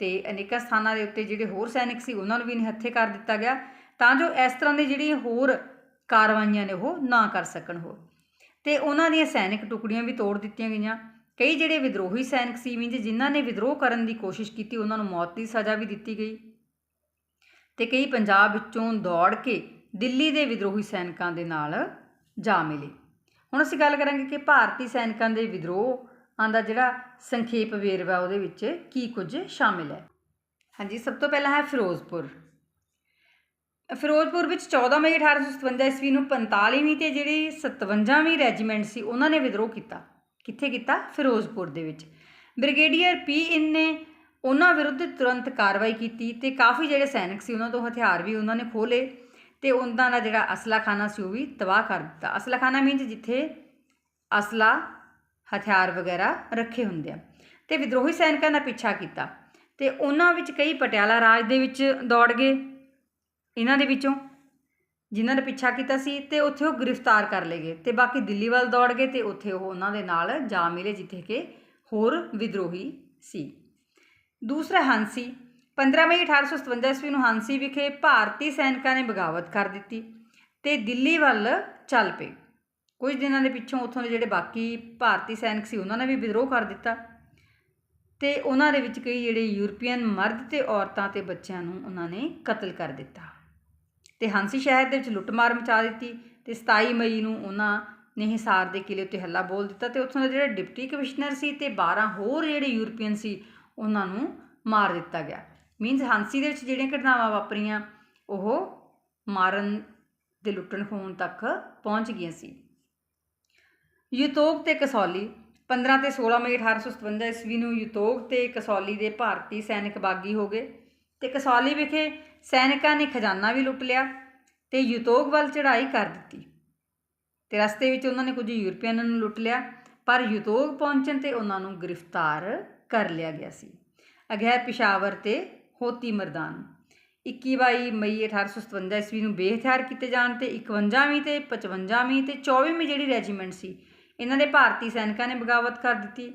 ਤੇ ਅਨੇਕਾਂ ਸਥਾਨਾਂ ਦੇ ਉੱਤੇ ਜਿਹੜੇ ਹੋਰ ਸੈਨਿਕ ਸੀ, ਉਹਨਾਂ ਨੂੰ ਵੀ ਨਿਹੱਥੇ ਕਰ ਦਿੱਤਾ ਗਿਆ। ਤਾਂ ਜੋ ਇਸ ਤਰ੍ਹਾਂ ਦੀ ਜਿਹੜੀਆਂ ਹੋਰ ਕਾਰਵਾਈਆਂ ਨੇ ਉਹ ਨਾ ਕਰ ਸਕਣ ਹੋ ਤੇ ਉਹਨਾਂ ਦੀਆਂ ਸੈਨਿਕ ਟੁਕੜੀਆਂ ਵੀ ਤੋੜ ਦਿੱਤੀਆਂ ਗਈਆਂ। ਕਈ ਜਿਹੜੇ ਵਿਦਰੋਹੀ ਸੈਨਿਕ ਸੀ ਵੀ ਜਿਨ੍ਹਾਂ ਨੇ ਵਿਦਰੋਹ ਕਰਨ ਦੀ ਕੋਸ਼ਿਸ਼ ਕੀਤੀ, ਉਹਨਾਂ ਨੂੰ ਮੌਤ ਦੀ ਸਜ਼ਾ ਵੀ ਦਿੱਤੀ ਗਈ। ਤੇ ਕਈ ਪੰਜਾਬ ਵਿੱਚੋਂ ਦੌੜ ਕੇ ਦਿੱਲੀ ਦੇ ਵਿਦਰੋਹੀ ਸੈਨਿਕਾਂ ਦੇ ਨਾਲ ਜਾ ਮਿਲੇ। ਹੁਣ ਅਸੀਂ ਗੱਲ ਕਰਾਂਗੇ ਕਿ ਭਾਰਤੀ ਸੈਨਿਕਾਂ ਦੇ ਵਿਦਰੋਹ ਦਾ ਜਿਹੜਾ ਸੰਖੇਪ ਵੇਰਵਾ ਉਹਦੇ ਵਿੱਚ ਕੀ ਕੁਝ ਸ਼ਾਮਿਲ ਹੈ। ਹਾਂਜੀ, ਸਭ ਤੋਂ ਪਹਿਲਾਂ ਹੈ ਫਿਰੋਜ਼ਪੁਰ। ਫਿਰੋਜ਼ਪੁਰ ਵਿੱਚ 14 ਮਈ 1857 ਈਸਵੀ ਨੂੰ 45ਵੀਂ ਤੇ ਜਿਹੜੀ 57ਵੀਂ ਰੈਜੀਮੈਂਟ ਸੀ, ਉਹਨਾਂ ਨੇ ਵਿਦਰੋਹ ਕੀਤਾ। ਕਿੱਥੇ ਕੀਤਾ? ਫਿਰੋਜ਼ਪੁਰ ਦੇ ਵਿੱਚ। ਬ੍ਰਿਗੇਡੀਅਰ ਪੀ ਇਨ ਨੇ ਉਹਨਾਂ ਵਿਰੁੱਧ ਤੁਰੰਤ ਕਾਰਵਾਈ ਕੀਤੀ ਤੇ ਕਾਫੀ ਜਿਹੜੇ ਸੈਨਿਕ ਸੀ, ਉਹਨਾਂ ਤੋਂ ਹਥਿਆਰ ਵੀ ਉਹਨਾਂ ਨੇ ਖੋਹ ਲਏ ਤੇ ਉਹਨਾਂ ਦਾ ਜਿਹੜਾ ਅਸਲਾਖਾਨਾ ਸੀ, ਉਹ ਵੀ ਤਬਾਹ ਕਰ ਦਿੱਤਾ। ਅਸਲਾਖਾਨਾ ਮੀਨਸ ਜਿੱਥੇ ਅਸਲਾ, ਹਥਿਆਰ ਵਗੈਰਾ ਰੱਖੇ ਹੁੰਦੇ ਆ। ਤੇ ਵਿਦਰੋਹੀ ਸੈਨਿਕਾਂ ਦਾ ਪਿੱਛਾ ਕੀਤਾ ਤੇ ਉਹਨਾਂ ਵਿੱਚ ਕਈ ਪਟਿਆਲਾ ਰਾਜ ਦੇ ਵਿੱਚ ਦੌੜ ਗਏ। ਇਹਨਾਂ ਦੇ ਵਿੱਚੋਂ ਜਿਨ੍ਹਾਂ ਨੇ ਪਿੱਛਾ ਕੀਤਾ ਸੀ ਤੇ ਉੱਥੇ ਉਹ ਗ੍ਰਿਫਤਾਰ ਕਰ ਲਏ ਗਏ ਤੇ ਬਾਕੀ ਦਿੱਲੀ ਵੱਲ ਦੌੜ ਗਏ ਤੇ ਉੱਥੇ ਉਹ ਉਹਨਾਂ ਦੇ ਨਾਲ ਜਾ ਮਿਲੇ ਜਿੱਥੇ ਕਿ ਹੋਰ ਵਿਦਰੋਹੀ ਸੀ। ਦੂਸਰਾ ਹਾਂਸੀ 15 ਮਈ 1857 ਈਸਵੀ ਨੂੰ ਹਾਂਸੀ ਵਿਖੇ ਭਾਰਤੀ ਸੈਨਿਕਾਂ ਨੇ ਬਗਾਵਤ ਕਰ ਦਿੱਤੀ ਤੇ ਦਿੱਲੀ ਵੱਲ ਚੱਲ ਪਏ। ਕੁਝ ਦਿਨਾਂ ਦੇ ਪਿੱਛੋਂ ਉੱਥੋਂ ਦੇ ਜਿਹੜੇ ਬਾਕੀ ਭਾਰਤੀ ਸੈਨਿਕ ਸੀ ਉਹਨਾਂ ਨੇ ਵੀ ਵਿਦਰੋਹ ਕਰ ਦਿੱਤਾ ਤੇ ਉਹਨਾਂ ਦੇ ਵਿੱਚ ਕਈ ਜਿਹੜੇ ਯੂਰਪੀਅਨ ਮਰਦ ਤੇ ਔਰਤਾਂ ਤੇ ਬੱਚਿਆਂ ਨੂੰ ਉਹਨਾਂ ਨੇ ਕਤਲ ਕਰ ਦਿੱਤਾ। ਤੇ ਹਾਂਸੀ ਸ਼ਹਿਰ ਦੇ ਵਿੱਚ ਲੁੱਟਮਾਰ ਮਚਾ ਦਿੱਤੀ ਤੇ 27 ਮਈ ਨੂੰ ਉਹਨਾਂ ਨੇ ਹਿਸਾਰ ਦੇ ਕਿਲੇ ਉੱਤੇ ਹੱਲਾ ਬੋਲ ਦਿੱਤਾ ਤੇ ਉੱਥੋਂ ਦਾ ਜਿਹੜਾ ਡਿਪਟੀ ਕਮਿਸ਼ਨਰ ਸੀ ਤੇ 12 ਹੋਰ ਜਿਹੜੇ ਯੂਰਪੀਅਨ ਸੀ, ਉਹਨਾਂ ਨੂੰ ਮਾਰ ਦਿੱਤਾ ਗਿਆ। ਮੀਨਸ ਹਾਂਸੀ ਦੇ ਵਿੱਚ ਜਿਹੜੀਆਂ ਘਟਨਾਵਾਂ ਵਾਪਰੀਆਂ, ਉਹ ਮਾਰਨ ਦੇ ਲੁੱਟਣ ਖੋਣ ਤੱਕ ਪਹੁੰਚ ਗਈਆਂ ਸੀ। ਯੂਤੋਕ ਤੇ ਕਸੌਲੀ 15 ਤੇ 16 ਮਈ 1857 ਈਸਵੀ ਨੂੰ ਯੂਤੋਕ ਤੇ ਕਸੌਲੀ ਦੇ ਭਾਰਤੀ ਸੈਨਿਕ ਬਾਗੀ ਹੋ ਗਏ। ਤੇ ਕਸੌਲੀ ਵਿਖੇ ਸੈਨਿਕਾਂ ਨੇ ਖਜ਼ਾਨਾ ਵੀ ਲੁੱਟ ਲਿਆ ਤੇ ਯੂਤੋਗ ਵੱਲ ਚੜ੍ਹਾਈ ਕਰ ਦਿੱਤੀ। ਤੇ ਰਸਤੇ ਵਿੱਚ ਉਹਨਾਂ ਨੇ ਕੁਝ ਯੂਰਪੀਅਨਾਂ ਨੂੰ ਲੁੱਟ ਲਿਆ, ਪਰ ਯੂਤੋਗ ਪਹੁੰਚਣ ਤੇ ਉਹਨਾਂ ਨੂੰ ਗ੍ਰਿਫਤਾਰ ਕਰ ਲਿਆ ਗਿਆ ਸੀ। ਅਗੈ ਪਿਸ਼ਾਵਰ ਤੇ ਹੋਤੀ ਮਰਦਾਨ। 21 ਮਈ 1857 ਈਸਵੀ ਨੂੰ ਬੇਹਥਿਆਰ ਕੀਤੇ ਜਾਣ ਤੇ 51ਵੀਂ ਤੇ 55ਵੀਂ ਤੇ 24ਵੀਂ ਜਿਹੜੀ ਰੈਜੀਮੈਂਟ ਸੀ, ਇਹਨਾਂ ਦੇ ਭਾਰਤੀ ਸੈਨਿਕਾਂ ਨੇ ਬਗਾਵਤ ਕਰ ਦਿੱਤੀ।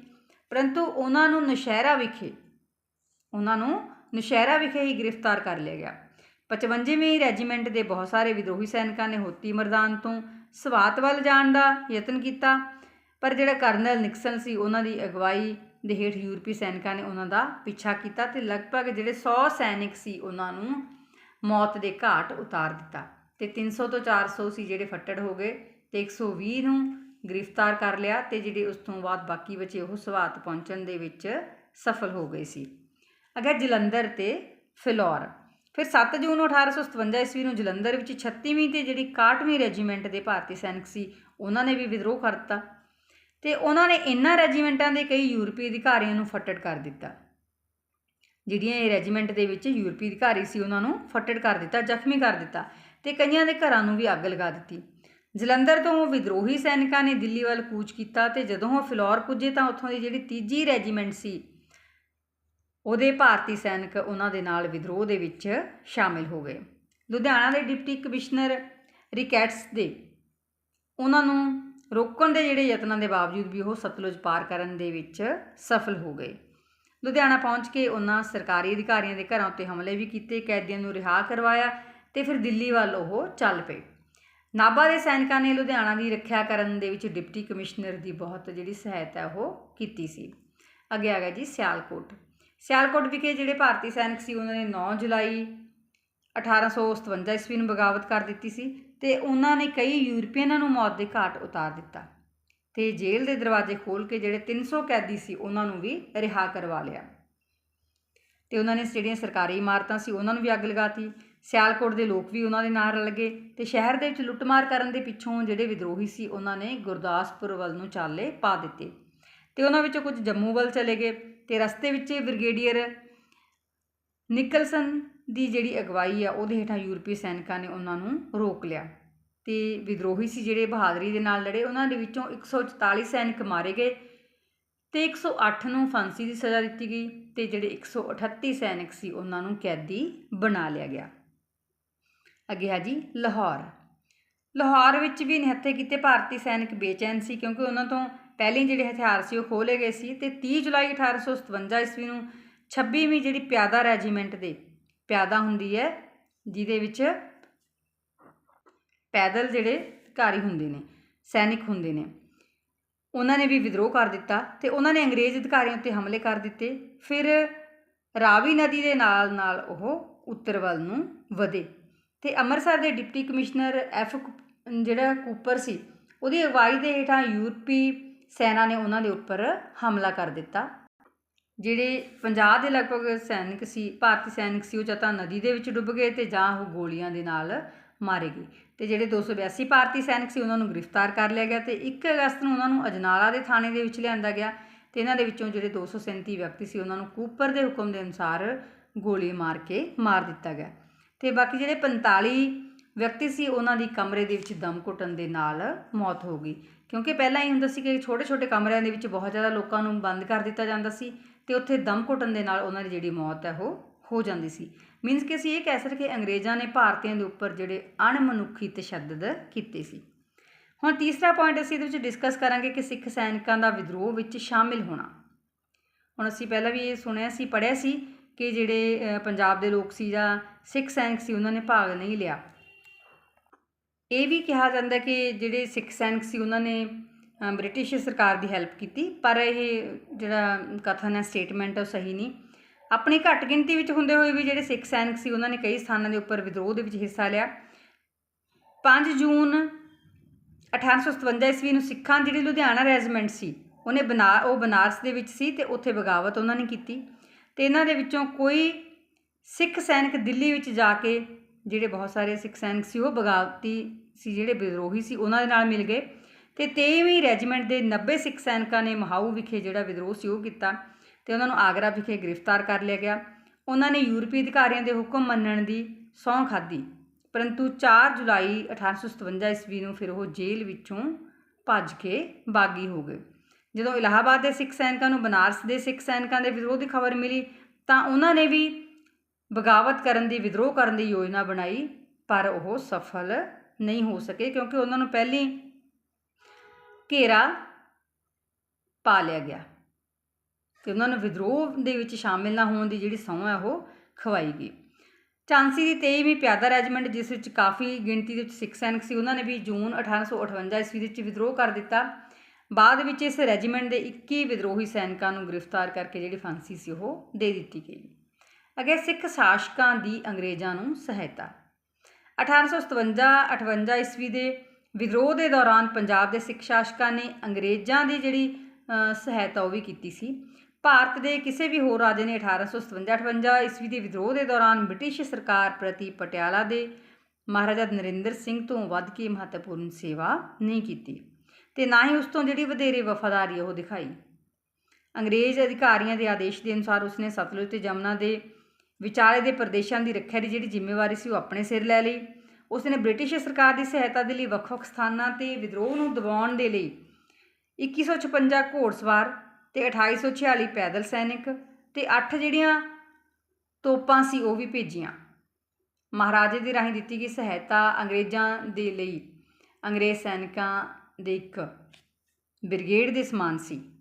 ਪਰੰਤੂ ਉਹਨਾਂ ਨੂੰ ਨਸ਼ਹਿਰਾ ਵਿਖੇ ਉਹਨਾਂ ਨੂੰ ਨਸ਼ਹਿਰਾ ਵਿਖੇ ਹੀ ਗ੍ਰਿਫਤਾਰ ਕਰ ਲਿਆ ਗਿਆ। 55ਵੀਂ ਰੈਜੀਮੈਂਟ ਦੇ ਬਹੁਤ ਸਾਰੇ ਵਿਦਰੋਹੀ ਸੈਨਿਕਾਂ ਨੇ ਹੋਤੀ ਮਰਦਾਨ ਤੋਂ ਸਵਾਤ ਵੱਲ ਜਾਣ ਦਾ ਯਤਨ ਕੀਤਾ, ਪਰ ਜਿਹੜਾ ਕਰਨਲ ਨਿਕਸਨ ਸੀ, ਉਹਨਾਂ ਦੀ ਅਗਵਾਈ ਦੇ ਹੇਠ ਯੂਰਪੀ ਸੈਨਿਕਾਂ ਨੇ ਉਹਨਾਂ ਦਾ ਪਿੱਛਾ ਕੀਤਾ ਤੇ ਲਗਭਗ ਜਿਹੜੇ 100 ਸੈਨਿਕ ਸੀ, ਉਹਨਾਂ ਨੂੰ ਮੌਤ ਦੇ ਘਾਟ ਉਤਾਰ ਦਿੱਤਾ ਤੇ 300 ਤੋਂ 400 ਸੀ ਜਿਹੜੇ ਫੱਟੜ ਹੋ ਗਏ ਤੇ 120 ਨੂੰ ਗ੍ਰਿਫਤਾਰ ਕਰ ਲਿਆ ਤੇ ਜਿਹੜੇ ਉਸ ਤੋਂ ਬਾਅਦ ਬਾਕੀ ਬਚੇ ਉਹ ਸਵਾਤ ਪਹੁੰਚਣ ਦੇ ਵਿੱਚ ਸਫਲ ਹੋ ਗਏ ਸੀ। ਅਗਰ ਜਲੰਧਰ ਤੇ ਫਿਲੌਰ। ਫਿਰ 7 ਜੂਨ 1857 ਈਸਵੀ ਨੂੰ ਜਲੰਧਰ ਵਿੱਚ 36ਵੀਂ ਤੇ ਜਿਹੜੀ 61ਵੀਂ ਰੈਜੀਮੈਂਟ ਦੇ ਭਾਰਤੀ ਸੈਨਿਕ ਸੀ, ਉਹਨਾਂ ਨੇ ਵੀ ਵਿਦਰੋਹ ਕਰ ਦਿੱਤਾ ਤੇ ਉਹਨਾਂ ਨੇ ਇਨ੍ਹਾਂ ਰੈਜੀਮੈਂਟਾਂ ਦੇ ਕਈ ਯੂਰਪੀ ਅਧਿਕਾਰੀਆਂ ਨੂੰ ਫੱਟੜ ਕਰ ਦਿੱਤਾ। ਜਿਹੜੀਆਂ ਇਹ ਰੈਜੀਮੈਂਟ ਦੇ ਵਿੱਚ ਯੂਰਪੀ ਅਧਿਕਾਰੀ ਸੀ, ਉਹਨਾਂ ਨੂੰ ਫੱਟੜ ਕਰ ਦਿੱਤਾ, ਜ਼ਖਮੀ ਕਰ ਦਿੱਤਾ ਤੇ ਕਈਆਂ ਦੇ ਘਰਾਂ ਨੂੰ ਵੀ ਅੱਗ ਲਗਾ ਦਿੱਤੀ। ਜਲੰਧਰ ਤੋਂ ਵਿਦਰੋਹੀ ਸੈਨਿਕਾਂ ਨੇ ਦਿੱਲੀ ਵੱਲ ਕੂਚ ਕੀਤਾ ਤੇ ਜਦੋਂ ਉਹ ਫਿਲੌਰ ਪੁੱਜੇ ਤਾਂ ਉੱਥੋਂ ਦੀ ਜਿਹੜੀ ਤੀਜੀ ਰੈਜੀਮੈਂਟ ਸੀ ਉਹਦੇ ਭਾਰਤੀ ਸੈਨਿਕ ਉਹਨਾਂ ਦੇ ਨਾਲ ਵਿਦਰੋਹ ਦੇ ਵਿੱਚ ਸ਼ਾਮਿਲ ਹੋ ਗਏ। ਲੁਧਿਆਣਾ ਦੇ ਡਿਪਟੀ ਕਮਿਸ਼ਨਰ ਰਿਕੈਟਸ ਦੇ ਉਹਨਾਂ ਨੂੰ ਰੋਕਣ ਦੇ ਜਿਹੜੇ ਯਤਨਾਂ ਦੇ ਬਾਵਜੂਦ ਵੀ ਉਹ ਸਤਲੁਜ ਪਾਰ ਕਰਨ ਦੇ ਵਿੱਚ ਸਫਲ ਹੋ ਗਏ। ਲੁਧਿਆਣਾ ਪਹੁੰਚ ਕੇ ਉਹਨਾਂ ਸਰਕਾਰੀ ਅਧਿਕਾਰੀਆਂ ਦੇ ਘਰਾਂ ਉੱਤੇ ਹਮਲੇ ਵੀ ਕੀਤੇ, ਕੈਦੀਆਂ ਨੂੰ ਰਿਹਾ ਕਰਵਾਇਆ ਤੇ ਫਿਰ ਦਿੱਲੀ ਵੱਲ ਉਹ ਚੱਲ ਪਏ। ਨਾਭਾ ਦੇ ਸੈਨਿਕਾਂ ਨੇ ਲੁਧਿਆਣਾ ਦੀ ਰੱਖਿਆ ਕਰਨ ਦੇ ਵਿੱਚ ਡਿਪਟੀ ਕਮਿਸ਼ਨਰ ਦੀ ਬਹੁਤ ਜਿਹੜੀ ਸਹਾਇਤਾ ਉਹ ਕੀਤੀ ਸੀ। ਅੱਗੇ ਆ ਗਿਆ ਜੀ ਸਿਆਲਕੋਟ। ਸਿਆਲਕੋਟ ਵਿਖੇ ਜਿਹੜੇ ਭਾਰਤੀ ਸੈਨਿਕ ਸੀ, ਉਹਨਾਂ ਨੇ 9 ਜੁਲਾਈ 1857 ਈਸਵੀ ਨੂੰ ਬਗਾਵਤ ਕਰ ਦਿੱਤੀ ਸੀ ਤੇ ਉਹਨਾਂ ਨੇ ਕਈ ਯੂਰਪੀਅਨਾਂ ਨੂੰ ਮੌਤ ਦੇ ਘਾਟ ਉਤਾਰ ਦਿੱਤਾ ਤੇ ਜੇਲ੍ਹ ਦੇ ਦਰਵਾਜ਼ੇ ਖੋਲ ਕੇ ਜਿਹੜੇ 300 ਕੈਦੀ ਸੀ, ਉਹਨਾਂ ਨੂੰ ਵੀ ਰਿਹਾ ਕਰਵਾ ਲਿਆ। ਤੇ ਉਹਨਾਂ ਨੇ ਜਿਹੜੀਆਂ ਸਰਕਾਰੀ ਇਮਾਰਤਾਂ ਸੀ, ਉਹਨਾਂ ਨੂੰ ਵੀ ਅੱਗ ਲਗਾਤੀ। ਸਿਆਲਕੋਟ ਦੇ ਲੋਕ ਵੀ ਉਹਨਾਂ ਦੇ ਨਾਲ ਰਲ ਗਏ ਤੇ ਸ਼ਹਿਰ ਦੇ ਵਿੱਚ ਲੁੱਟਮਾਰ ਕਰਨ ਦੇ ਪਿੱਛੋਂ ਜਿਹੜੇ ਵਿਦਰੋਹੀ ਸੀ, ਉਹਨਾਂ ਨੇ ਗੁਰਦਾਸਪੁਰ ਵੱਲ ਨੂੰ ਚਾਲੇ ਪਾ ਦਿੱਤੇ ਤੇ ਉਹਨਾਂ ਵਿੱਚੋਂ ਕੁਝ ਜੰਮੂ ਵੱਲ ਚਲੇ ਗਏ। ਤੇ ਰਸਤੇ ਵਿੱਚ ਬ੍ਰਿਗੇਡੀਅਰ ਨਿਕਲਸਨ ਦੀ ਜਿਹੜੀ ਅਗਵਾਈ ਆ, ਉਹਦੇ ਹੇਠਾਂ ਯੂਰਪੀ ਸੈਨਿਕਾਂ ਨੇ ਉਹਨਾਂ ਨੂੰ ਰੋਕ ਲਿਆ। ਤੇ ਵਿਦਰੋਹੀ ਸੀ ਜਿਹੜੇ ਬਹਾਦਰੀ ਦੇ ਨਾਲ ਲੜੇ, ਉਹਨਾਂ ਦੇ ਵਿੱਚੋਂ 144 ਸੈਨਿਕ ਮਾਰੇ ਗਏ ਤੇ 108 ਨੂੰ ਫਾਂਸੀ ਦੀ ਸਜ਼ਾ ਦਿੱਤੀ ਗਈ ਤੇ ਜਿਹੜੇ 138 ਸੈਨਿਕ ਸੀ, ਉਹਨਾਂ ਨੂੰ ਕੈਦੀ ਬਣਾ ਲਿਆ ਗਿਆ। ਅੱਗੇ ਹੈ ਜੀ ਲਾਹੌਰ। ਲਾਹੌਰ ਵਿੱਚ ਵੀ ਨਿਹੱਥੇ ਕੀਤੇ ਭਾਰਤੀ ਸੈਨਿਕ ਬੇਚੈਨ ਸੀ ਕਿਉਂਕਿ ਉਹਨਾਂ ਤੋਂ ਪਹਿਲੇ ਜਿਹੜੇ ਹਥਿਆਰ ਸੀ ਉਹ ਖੋਲੇ ਗਏ ਸੀ ਤੇ 30 ਜੁਲਾਈ 1857 ਈਸਵੀ ਨੂੰ 26ਵੀਂ ਜਿਹੜੀ ਪਿਆਦਾ ਰੈਜੀਮੈਂਟ ਦੇ ਪਿਆਦਾ ਹੁੰਦੀ ਹੈ, ਜਿਹਦੇ ਵਿੱਚ ਪੈਦਲ ਜਿਹੜੇ ਅਧਿਕਾਰੀ ਹੁੰਦੇ ਨੇ, ਸੈਨਿਕ ਹੁੰਦੇ ਨੇ, ਉਹਨਾਂ ਨੇ ਵੀ ਵਿਦਰੋਹ ਕਰ ਦਿੱਤਾ ਤੇ ਉਹਨਾਂ ਨੇ ਅੰਗਰੇਜ਼ ਅਧਿਕਾਰੀਆਂ ਉੱਤੇ ਹਮਲੇ ਕਰ ਦਿੱਤੇ, ਫਿਰ ਰਾਵੀ ਨਦੀ ਦੇ ਨਾਲ ਨਾਲ ਉਹ ਉੱਤਰ ਵੱਲ ਨੂੰ ਵਧੇ ਤੇ ਅੰਮ੍ਰਿਤਸਰ ਦੇ ਡਿਪਟੀ ਕਮਿਸ਼ਨਰ ਐਫ ਜਿਹੜਾ ਕੂਪਰ ਸੀ, ਉਹਦੀ ਅਗਵਾਈ ਦੇ ਹੇਠਾਂ ਯੂਰਪੀ ਸੈਨਾ ਨੇ ਉਹਨਾਂ ਦੇ ਉੱਪਰ ਹਮਲਾ ਕਰ ਦਿੱਤਾ। ਜਿਹੜੇ 50 ਦੇ ਲਗਭਗ ਸੈਨਿਕ ਸੀ, ਭਾਰਤੀ ਸੈਨਿਕ ਸੀ, ਉਹ ਜਾਂ ਤਾਂ ਨਦੀ ਦੇ ਵਿੱਚ ਡੁੱਬ ਗਏ ਤੇ ਜਾਂ ਉਹ ਗੋਲੀਆਂ ਦੇ ਨਾਲ ਮਾਰੇ ਗਏ। ਤੇ ਜਿਹੜੇ 282 ਭਾਰਤੀ ਸੈਨਿਕ ਸੀ, ਉਹਨਾਂ ਨੂੰ ਗ੍ਰਿਫਤਾਰ ਕਰ ਲਿਆ ਗਿਆ ਤੇ 1 ਅਗਸਤ ਨੂੰ ਉਹਨਾਂ ਨੂੰ ਅਜਨਾਲਾ ਦੇ ਥਾਣੇ ਦੇ ਵਿੱਚ ਲਿਆਂਦਾ ਗਿਆ ਤੇ ਇਹਨਾਂ ਦੇ ਵਿੱਚੋਂ ਜਿਹੜੇ 237 ਵਿਅਕਤੀ ਸੀ, ਉਹਨਾਂ ਨੂੰ ਕੂਪਰ ਦੇ ਹੁਕਮ ਦੇ ਅਨੁਸਾਰ ਗੋਲੀ ਮਾਰ ਕੇ ਮਾਰ ਦਿੱਤਾ ਗਿਆ। ਤੇ ਬਾਕੀ ਜਿਹੜੇ 45 ਵਿਅਕਤੀ ਸੀ, ਉਹਨਾਂ ਦੀ ਕਮਰੇ ਦੇ ਵਿੱਚ ਦਮ ਘੁੱਟਣ ਦੇ ਨਾਲ ਮੌਤ ਹੋ ਗਈ। ਕਿਉਂਕਿ ਪਹਿਲਾਂ ਇਹ ਹੁੰਦਾ ਸੀ ਕਿ ਛੋਟੇ-ਛੋਟੇ ਕਮਰਿਆਂ ਦੇ ਵਿੱਚ ਬਹੁਤ ਜ਼ਿਆਦਾ ਲੋਕਾਂ ਨੂੰ ਬੰਦ ਕਰ ਦਿੱਤਾ ਜਾਂਦਾ ਸੀ ਤੇ ਉੱਥੇ ਦਮ ਘੁੱਟਣ ਦੇ ਨਾਲ ਉਹਨਾਂ ਦੀ ਜਿਹੜੀ ਮੌਤ ਹੈ, ਉਹ ਹੋ ਜਾਂਦੀ ਸੀ। ਮੀਨਸ ਕਿ ਅਸੀਂ ਇਹ ਕਹਿ ਸਕਦੇ ਕਿ ਅੰਗਰੇਜ਼ਾਂ ਨੇ ਭਾਰਤੀਆਂ ਦੇ ਉੱਪਰ ਜਿਹੜੇ ਅਣਮਨੁੱਖੀ ਤਸ਼ੱਦਦ ਕੀਤੇ ਸੀ। ਹੁਣ ਤੀਸਰਾ ਪੁਆਇੰਟ ਅਸੀਂ ਇਹਦੇ ਵਿੱਚ ਡਿਸਕਸ ਕਰਾਂਗੇ ਕਿ ਸਿੱਖ ਸੈਨਿਕਾਂ ਦਾ ਵਿਦਰੋਹ ਵਿੱਚ ਸ਼ਾਮਿਲ ਹੋਣਾ। ਹੁਣ ਅਸੀਂ ਪਹਿਲਾਂ ਵੀ ਇਹ ਸੁਣਿਆ ਸੀ, ਪੜ੍ਹਿਆ ਸੀ ਕਿ ਜਿਹੜੇ ਪੰਜਾਬ ਦੇ ਲੋਕ ਸੀ ਜਾਂ ਸਿੱਖ ਸੈਨਿਕ ਸੀ, ਉਹਨਾਂ ਨੇ ਭਾਗ ਨਹੀਂ ਲਿਆ। ਇਹ ਵੀ ਕਿਹਾ ਜਾਂਦਾ ਕਿ ਜਿਹੜੇ ਸਿੱਖ ਸੈਨਿਕ ਸੀ, ਉਹਨਾਂ ਨੇ ਬ੍ਰਿਟਿਸ਼ ਸਰਕਾਰ ਦੀ ਹੈਲਪ ਕੀਤੀ, ਪਰ ਇਹ ਜਿਹੜਾ ਕਥਨ ਹੈ ਸਟੇਟਮੈਂਟ ਉਹ ਸਹੀ ਨਹੀਂ। ਆਪਣੀ ਘੱਟ ਗਿਣਤੀ ਵਿੱਚ ਹੁੰਦੇ ਹੋਏ ਵੀ ਜਿਹੜੇ ਸਿੱਖ ਸੈਨਿਕ ਸੀ, ਉਹਨਾਂ ਨੇ ਕਈ ਸਥਾਨਾਂ ਦੇ ਉੱਪਰ ਵਿਦਰੋਹ ਦੇ ਵਿੱਚ ਹਿੱਸਾ ਲਿਆ। 5 ਜੂਨ 1857 ਈਸਵੀ ਨੂੰ ਸਿੱਖਾਂ ਦੀ ਜਿਹੜੀ ਲੁਧਿਆਣਾ ਰੈਜੀਮੈਂਟ ਸੀ, ਉਹਨੇ ਬਨਾ, ਉਹ ਬਨਾਰਸ ਦੇ ਵਿੱਚ ਸੀ ਤੇ ਉੱਥੇ ਬਗਾਵਤ ਉਹਨਾਂ ਨੇ ਕੀਤੀ। ਤੇ ਇਹਨਾਂ ਦੇ ਵਿੱਚੋਂ ਕੋਈ ਸਿੱਖ ਸੈਨਿਕ ਦਿੱਲੀ ਵਿੱਚ ਜਾ ਕੇ ਜਿਹੜੇ ਬਹੁਤ ਸਾਰੇ ਸਿੱਖ ਸੈਨਿਕ ਸੀ, ਉਹ ਬਗਾਵਤੀ ਸੀ, ਜਿਹੜੇ ਵਿਦਰੋਹੀ ਸੀ, ਉਹਨਾਂ ਦੇ ਨਾਲ ਮਿਲ ਗਏ। ਤੇ 23ਵੀਂ ਰੈਜੀਮੈਂਟ ਦੇ 90 ਸਿੱਖ ਸੈਨਿਕਾਂ ਨੇ ਮਹਾਊ ਵਿਖੇ ਜਿਹੜਾ ਵਿਦਰੋਹ ਸੀ, ਉਹ ਕੀਤਾ ਤੇ ਉਹਨਾਂ ਨੂੰ ਆਗਰਾ ਵਿਖੇ ਗ੍ਰਿਫਤਾਰ ਕਰ ਲਿਆ ਗਿਆ। ਉਹਨਾਂ ਨੇ ਯੂਰਪੀ ਅਧਿਕਾਰੀਆਂ ਦੇ ਹੁਕਮ ਮੰਨਣ ਦੀ ਸਹੁੰ ਖਾਧੀ, ਪਰੰਤੂ 4 ਜੁਲਾਈ 1857 ਈਸਵੀ ਨੂੰ ਫਿਰ ਉਹ ਜੇਲ੍ਹ ਵਿੱਚੋਂ ਭੱਜ ਕੇ ਬਾਗੀ ਹੋ ਗਏ। ਜਦੋਂ ਇਲਾਹਾਬਾਦ ਦੇ ਸਿੱਖ ਸੈਨਿਕਾਂ ਨੂੰ ਬਨਾਰਸ ਦੇ ਸਿੱਖ ਸੈਨਿਕਾਂ ਦੇ ਵਿਦਰੋਹ ਦੀ ਖਬਰ ਮਿਲੀ, ਤਾਂ ਉਹਨਾਂ ਨੇ ਵੀ ਬਗਾਵਤ ਕਰਨ ਦੀ, ਵਿਦਰੋਹ ਕਰਨ ਦੀ ਯੋਜਨਾ ਬਣਾਈ, ਪਰ ਉਹ ਸਫਲ ਨਹੀਂ ਹੋ ਸਕੇ ਕਿਉਂਕਿ ਉਹਨਾਂ ਨੂੰ ਪਹਿਲੀ ਘੇਰਾ ਪਾ ਲਿਆ ਗਿਆ ਤੇ ਉਹਨਾਂ ਨੂੰ ਵਿਦਰੋਹ ਦੇ ਵਿੱਚ ਸ਼ਾਮਿਲ ਨਾ ਹੋਣ ਦੀ ਜਿਹੜੀ ਸਹੁੰ ਹੈ ਉਹ ਖਵਾਈ ਗਈ। ਝਾਂਸੀ ਦੀ 23ਵੀਂ ਪਿਆਦਾ ਰੈਜੀਮੈਂਟ, ਜਿਸ ਵਿੱਚ ਕਾਫੀ ਗਿਣਤੀ ਦੇ ਵਿੱਚ ਸਿੱਖ ਸੈਨਿਕ ਸੀ, ਉਹਨਾਂ ਨੇ ਵੀ ਜੂਨ 1858 ਈਸਵੀ ਵਿੱਚ ਵਿਦਰੋਹ ਕਰ ਦਿੱਤਾ। ਬਾਅਦ ਵਿੱਚ ਇਸ ਰੈਜੀਮੈਂਟ ਦੇ 21 ਵਿਦਰੋਹੀ ਸੈਨਿਕਾਂ ਨੂੰ ਗ੍ਰਿਫਤਾਰ ਕਰਕੇ ਜਿਹੜੀ ਫਾਂਸੀ ਸੀ ਉਹ ਦੇ ਦਿੱਤੀ ਗਈ। ਅਗੇ ਸਿੱਖ ਸ਼ਾਸਕਾਂ ਦੀ ਅੰਗਰੇਜ਼ਾਂ ਨੂੰ ਸਹਾਇਤਾ। 1857-58 ਈਸਵੀ ਦੇ ਵਿਦਰੋਹ ਦੇ ਦੌਰਾਨ ਪੰਜਾਬ ਦੇ ਸਿੱਖ ਸ਼ਾਸਕਾਂ ਨੇ ਅੰਗਰੇਜ਼ਾਂ ਦੀ ਜਿਹੜੀ ਸਹਾਇਤਾ ਉਹ ਵੀ ਕੀਤੀ ਸੀ। ਭਾਰਤ ਦੇ ਕਿਸੇ ਵੀ ਹੋਰ ਰਾਜੇ ਨੇ 1857-58 ਈਸਵੀ ਦੇ ਵਿਦਰੋਹ ਦੇ ਦੌਰਾਨ ਬ੍ਰਿਟਿਸ਼ ਸਰਕਾਰ ਪ੍ਰਤੀ ਪਟਿਆਲਾ ਦੇ ਮਹਾਰਾਜਾ ਨਰਿੰਦਰ ਸਿੰਘ ਤੋਂ ਵੱਧ ਕੇ ਮਹੱਤਵਪੂਰਨ ਸੇਵਾ ਨਹੀਂ ਕੀਤੀ ਤੇ ਨਾ ਹੀ ਉਸ ਤੋਂ ਜਿਹੜੀ ਵਧੇਰੇ ਵਫਾਦਾਰੀ ਉਹ ਦਿਖਾਈ। ਅੰਗਰੇਜ਼ ਅਧਿਕਾਰੀਆਂ ਦੇ ਆਦੇਸ਼ ਦੇ ਅਨੁਸਾਰ ਉਸਨੇ ਸਤਲੁਜ ਤੇ ਜਮਨਾ ਦੇ ਵਿਚਾਲੇ ਦੇ ਪ੍ਰਦੇਸ਼ਾਂ ਦੀ ਰੱਖਿਆ ਦੀ ਜਿਹੜੀ ਜ਼ਿੰਮੇਵਾਰੀ ਸੀ ਉਹ ਆਪਣੇ ਸਿਰ ਲੈ ਲਈ। ਉਸ ਉਸਨੇ ਬ੍ਰਿਟਿਸ਼ ਸਰਕਾਰ ਦੀ ਸਹਾਇਤਾ ਦੇ ਲਈ ਵੱਖ-ਵੱਖ ਸਥਾਨਾਂ ਤੇ ਵਿਦਰੋਹ ਨੂੰ ਦਬਾਉਣ ਦੇ ਲਈ 2156 ਘੋੜਸਵਾਰ ਤੇ 2846 ਪੈਦਲ ਸੈਨਿਕ ਤੇ 8 ਜਿਹੜੀਆਂ ਤੋਪਾਂ ਸੀ ਉਹ ਵੀ ਭੇਜੀਆਂ। ਮਹਾਰਾਜੇ ਦੇ ਰਾਹੀਂ ਦਿੱਤੀ ਗਈ ਸਹਾਇਤਾ ਅੰਗਰੇਜ਼ਾਂ ਦੇ ਲਈ, ਅੰਗਰੇਜ਼ ਸੈਨਿਕਾਂ ਦੇ ਇੱਕ ਬ੍ਰਿਗੇਡ ਦੇ ਸਮਾਨ ਸੀ।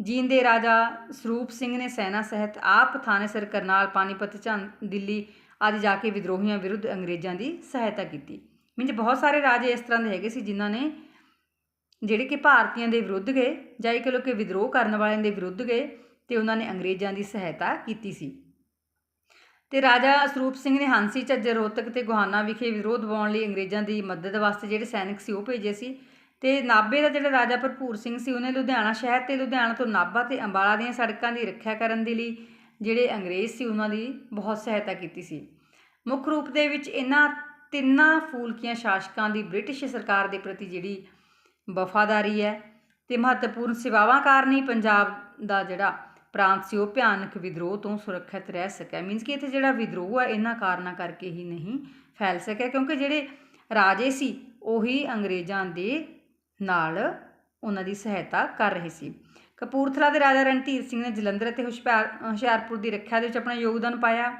ਜੀਂਦ ਦੇ ਰਾਜਾ ਸਰੂਪ ਸਿੰਘ ਨੇ ਸੈਨਾ ਸਹਿਤ ਆਪ ਥਾਣੇਸਰ ਕਰਨਾਲ ਪਾਣੀਪਤ ਝੰ ਦਿੱਲੀ ਆਦਿ ਜਾ ਕੇ ਵਿਦਰੋਹੀਆਂ ਵਿਰੁੱਧ ਅੰਗਰੇਜ਼ਾਂ ਦੀ ਸਹਾਇਤਾ ਕੀਤੀ। ਮੀਨਜ਼ ਬਹੁਤ ਸਾਰੇ ਰਾਜੇ ਇਸ ਤਰ੍ਹਾਂ ਦੇ ਹੈਗੇ ਸੀ ਜਿਨ੍ਹਾਂ ਨੇ ਜਿਹੜੇ ਕਿ ਭਾਰਤੀਆਂ ਦੇ ਵਿਰੁੱਧ ਗਏ ਜਾਂ ਇਹ ਕਹ ਲਓ ਕਿ ਵਿਦਰੋਹ ਕਰਨ ਵਾਲਿਆਂ ਦੇ ਵਿਰੁੱਧ ਗਏ ਤੇ ਉਹਨਾਂ ਨੇ ਅੰਗਰੇਜ਼ਾਂ ਦੀ ਸਹਾਇਤਾ ਕੀਤੀ ਸੀ। ਤੇ ਰਾਜਾ ਸਰੂਪ ਸਿੰਘ ਨੇ ਹਾਂਸੀ ਝੱਜਰ ਰੋਹਤਕ ਤੇ ਗੁਹਾਨਾ ਵਿਖੇ ਵਿਰੋਧ ਦਿਵਾਉਣ ਲਈ ਅੰਗਰੇਜ਼ਾਂ ਦੀ ਮਦਦ ਵਾਸਤੇ ਜਿਹੜੇ ਸੈਨਿਕ ਸੀ ਉਹ ਭੇਜੇ ਸੀ। ਤੇ ਨਾਭੇ ਦਾ ਜਿਹੜਾ ਰਾਜਾ ਭਰਪੂਰ ਸਿੰਘ ਸੀ, ਉਹਨੇ ਲੁਧਿਆਣਾ ਸ਼ਹਿਰ ਤੇ ਲੁਧਿਆਣਾ ਤੋਂ ਨਾਭਾ ਤੇ ਅੰਬਾਲਾ ਦੀਆਂ ਸੜਕਾਂ ਦੀ ਰੱਖਿਆ ਕਰਨ ਦੇ ਲਈ ਜਿਹੜੇ ਅੰਗਰੇਜ਼ ਸੀ, ਉਹਨਾਂ ਦੀ ਬਹੁਤ ਸਹਾਇਤਾ ਕੀਤੀ ਸੀ। ਮੁੱਖ ਰੂਪ ਦੇ ਵਿੱਚ ਇਹਨਾਂ ਤਿੰਨਾਂ ਫੂਲਕੀਆਂ ਸ਼ਾਸਕਾਂ ਦੀ ਬ੍ਰਿਟਿਸ਼ ਸਰਕਾਰ ਦੇ ਪ੍ਰਤੀ ਜਿਹੜੀ ਵਫਾਦਾਰੀ ਹੈ ਤੇ ਮਹੱਤਵਪੂਰਨ ਸੇਵਾਵਾਂ ਕਾਰਨ ਹੀ ਪੰਜਾਬ ਦਾ ਜਿਹੜਾ ਪ੍ਰਾਂਤ ਸੀ, ਉਹ ਭਿਆਨਕ ਵਿਦਰੋਹ ਤੋਂ ਸੁਰੱਖਿਅਤ ਰਹਿ ਸਕਿਆ। ਮੀਨਸ ਕਿ ਇੱਥੇ ਜਿਹੜਾ ਵਿਦਰੋਹ ਹੈ, ਇਹਨਾਂ ਕਾਰਨਾਂ ਕਰਕੇ ਹੀ ਨਹੀਂ ਫੈਲ ਸਕਿਆ, ਕਿਉਂਕਿ ਜਿਹੜੇ ਰਾਜੇ ਸੀ, ਉਹੀ ਅੰਗਰੇਜ਼ਾਂ ਦੇ ਨਾਲ ਉਹਨਾਂ ਦੀ ਸਹਾਇਤਾ ਕਰ ਰਹੇ ਸੀ। ਕਪੂਰਥਲਾ ਦੇ ਰਾਜਾ ਰਣਧੀਰ ਸਿੰਘ ਨੇ ਜਲੰਧਰ ਅਤੇ ਹੁਸ਼ਿਆਰ ਹੁਸ਼ਿਆਰਪੁਰ ਦੀ ਰੱਖਿਆ ਦੇ ਵਿੱਚ ਆਪਣਾ ਯੋਗਦਾਨ ਪਾਇਆ।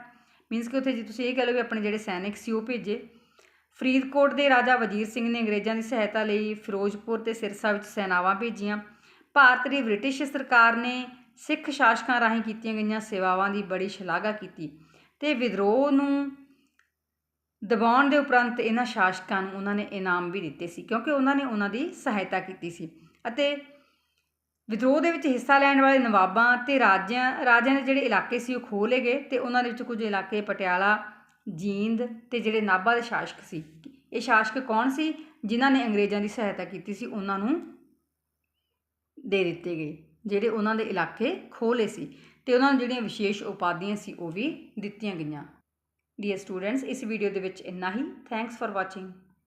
ਮੀਨਸ ਕਿ ਉੱਥੇ ਜੇ ਤੁਸੀਂ ਇਹ ਕਹਿ ਲਓ ਵੀ ਆਪਣੇ ਜਿਹੜੇ ਸੈਨਿਕ ਸੀ ਉਹ ਭੇਜੇ। ਫਰੀਦਕੋਟ ਦੇ ਰਾਜਾ ਵਜੀਰ ਸਿੰਘ ਨੇ ਅੰਗਰੇਜ਼ਾਂ ਦੀ ਸਹਾਇਤਾ ਲਈ ਫਿਰੋਜ਼ਪੁਰ ਤੇ ਸਿਰਸਾ ਵਿੱਚ ਸੈਨਾਵਾਂ ਭੇਜੀਆਂ। ਭਾਰਤ ਦੀ ਬ੍ਰਿਟਿਸ਼ ਸਰਕਾਰ ਨੇ ਸਿੱਖ ਸ਼ਾਸਕਾਂ ਰਾਹੀਂ ਕੀਤੀਆਂ ਗਈਆਂ ਸੇਵਾਵਾਂ ਦੀ ਬੜੀ ਸ਼ਲਾਘਾ ਕੀਤੀ ਤੇ ਵਿਦਰੋਹ ਨੂੰ ਦਬਾਉਣ ਦੇ ਉਪਰੰਤ ਇਹਨਾਂ ਸ਼ਾਸਕਾਂ ਨੂੰ ਉਹਨਾਂ ਨੇ ਇਨਾਮ ਵੀ ਦਿੱਤੇ ਸੀ, ਕਿਉਂਕਿ ਉਹਨਾਂ ਨੇ ਉਹਨਾਂ ਦੀ ਸਹਾਇਤਾ ਕੀਤੀ ਸੀ। ਅਤੇ ਵਿਦਰੋਹ ਦੇ ਵਿੱਚ ਹਿੱਸਾ ਲੈਣ ਵਾਲੇ ਨਵਾਬਾਂ ਤੇ ਰਾਜਿਆਂ ਰਾਜਿਆਂ ਦੇ ਜਿਹੜੇ ਇਲਾਕੇ ਸੀ ਉਹ ਖੋਹ ਲਏ ਗਏ ਤੇ ਉਹਨਾਂ ਦੇ ਵਿੱਚ ਕੁਝ ਇਲਾਕੇ ਪਟਿਆਲਾ, ਜੀਂਦ ਤੇ ਜਿਹੜੇ ਨਾਭਾ ਦੇ ਸ਼ਾਸਕ ਸੀ। ਇਹ ਸ਼ਾਸਕ ਕੌਣ ਸੀ? ਜਿਨ੍ਹਾਂ ਨੇ ਅੰਗਰੇਜ਼ਾਂ ਦੀ ਸਹਾਇਤਾ ਕੀਤੀ ਸੀ, ਉਹਨਾਂ ਨੂੰ ਦੇ ਦਿੱਤੇ ਗਏ, ਜਿਹੜੇ ਉਹਨਾਂ ਦੇ ਇਲਾਕੇ ਖੋਹ ਲਏ ਸੀ। ਤੇ ਉਹਨਾਂ ਨੂੰ ਜਿਹੜੀਆਂ ਵਿਸ਼ੇਸ਼ ਉਪਾਧੀਆਂ ਸੀ ਉਹ ਵੀ ਦਿੱਤੀਆਂ ਗਈਆਂ। ਡੀਅਰ ਸਟੂਡੈਂਟਸ ਇਸ ਵੀਡੀਓ ਦੇ ਵਿੱਚ ਇੰਨਾ ਹੀ। Thanks for watching